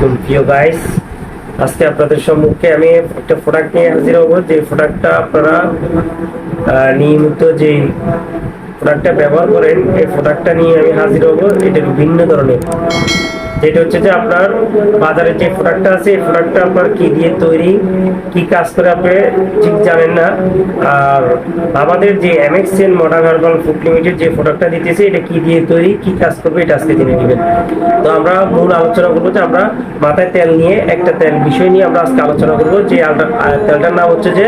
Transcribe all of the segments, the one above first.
আলাইকুম প্রিয় গাইস আজকে আপনাদের সম্মুখে আমি একটা প্রোডাক্ট নিয়ে হাজির হব। যে প্রোডাক্টটা আপনারা নিয়মিত যে প্রোডাক্টটা ব্যবহার করেন, এই প্রোডাক্টটা নিয়ে আমি হাজির হব। এটা বিভিন্ন ধরনের। যেটা হচ্ছে যে আপনার বাজারে যে প্রোডাক্টটা আছে, এই প্রোডাক্টটা আপনার কি দিয়ে তৈরি, কি কাজ করে আপনি ঠিক জানেন না। আর আমাদের যে MXN modern herbal food limited যে প্রোডাক্টটা দিতেছে, এটা কি দিয়ে তৈরি, কি কাজ করবে, এটা আজকে জেনে নেবেন। তো আমরা মূল আলোচনা করব যে আমরা মাথায় তেল নিয়ে একটা তেল বিষয় নিয়ে আমরা আজকে আলোচনা করব। যে তেলটার নাম হচ্ছে যে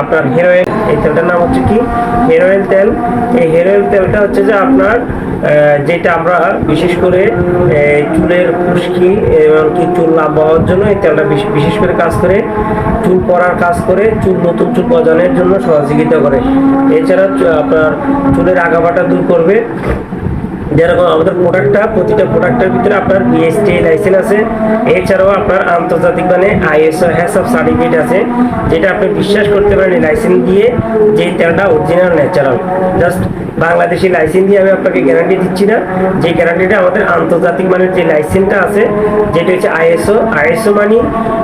আপনার হেয়ার অয়েল এই তেলটার নাম হচ্ছে কি? হেয়ার অয়েল তেল। এই হেয়ার অয়েল তেলটা হচ্ছে যে আপনার যেটা আমরা বিশেষ করে চুলের খুশকি এবং কি চুল না হওয়ার জন্য এই তেলটা বিশেষ করে কাজ করে, চুল পরার কাজ করে, চুল নতুন চুল প্রজনের জন্য সহযোগিতা করে। এছাড়া আপনার চুলের আগাবাটা দূর করবে। যেরকম আমাদের প্রোডাক্টটা প্রতিটা প্রোডাক্টের ভিতরে আপনার বিএসটি লাইসেন্স আছে। এছাড়াও আপনার আন্তর্জাতিক মানে আইএসও হ্যাসব সার্টিফিকেট আছে, যেটা আপনি বিশ্বাস করতে পারেন লাইসেন্স দিয়ে যে তেলটা original natural just Bangladeshi licence দিয়ে আমি আপনাকে গ্যারান্টি দিচ্ছি না। যে গ্যারান্টিটা আমাদের আন্তর্জাতিক মানের যে লাইসেন্সটা আছে, যেটা হচ্ছে আইএসও আইএসও মানে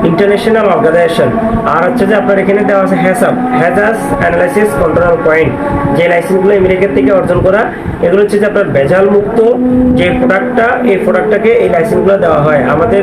ইন্টারন্যাশনাল অর্গানাইজেশন আর হচ্ছে যে আপনার এখানে দেওয়া আছে হ্যাসাব হ্যাজাস অ্যানালাইসিস কন্ট্রোল পয়েন্ট যে লাইসেন্সগুলো আমেরিকার থেকে অর্জন করা, এগুলো হচ্ছে যে আপনার ভেজাল মুক্ত যে প্রোডাক্টটা এই প্রোডাক্টটাকে এই লাইসেন্সগুলো দেওয়া হয়। আমাদের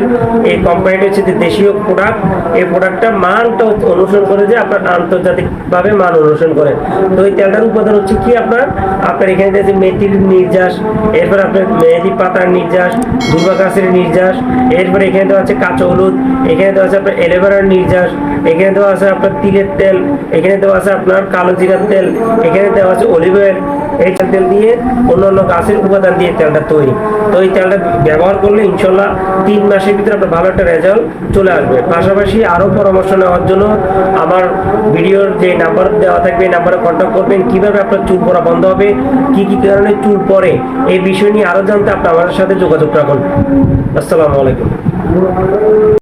এই কোম্পানিটা হচ্ছে যে দেশীয় প্রোডাক্ট এই প্রোডাক্টটা মানটা অনুসরণ করে যে আপনার আন্তর্জাতিকভাবে মান অনুসরণ করে। তো এই তেলটার উপাদান হচ্ছে কি আপনার? আপনার এখানে যে মেথির নির্যাস, এরপর আপনার মেহেদি পাতার নির্যাস, দুর্বা গাছের নির্যাস, এরপর এখানে দেওয়া আছে কাঁচা হলুদ, এখানে দেওয়া আছে আপনার এলোভেরার নির্যাস, এখানে দেওয়া আছে আপনার তিলের তেল, এখানে দেওয়া আছে আপনার কালো জিরার তেল, এখানে দেওয়া আছে অলিভ অয়েল এই তেল দিয়ে অন্য অন্য গাছের উপাদান দিয়ে তেলটা তৈরি। তো এই তেলটা ব্যবহার করলে ইনশাল্লাহ তিন মাসের ভিতরে আপনার ভালো একটা রেজাল্ট চলে আসবে। পাশাপাশি আরও পরামর্শ নেওয়ার জন্য আমার ভিডিওর যে নাম্বার দেওয়া থাকবে, এই নাম্বারে কন্ট্যাক্ট করবেন। কীভাবে আপনার চুল পড়া বন্ধ হবে, কি কি কারণে চুল পড়ে, এই বিষয় নিয়ে আরও জানতে আপনি আমাদের সাথে যোগাযোগ রাখুন। আসসালামু আলাইকুম।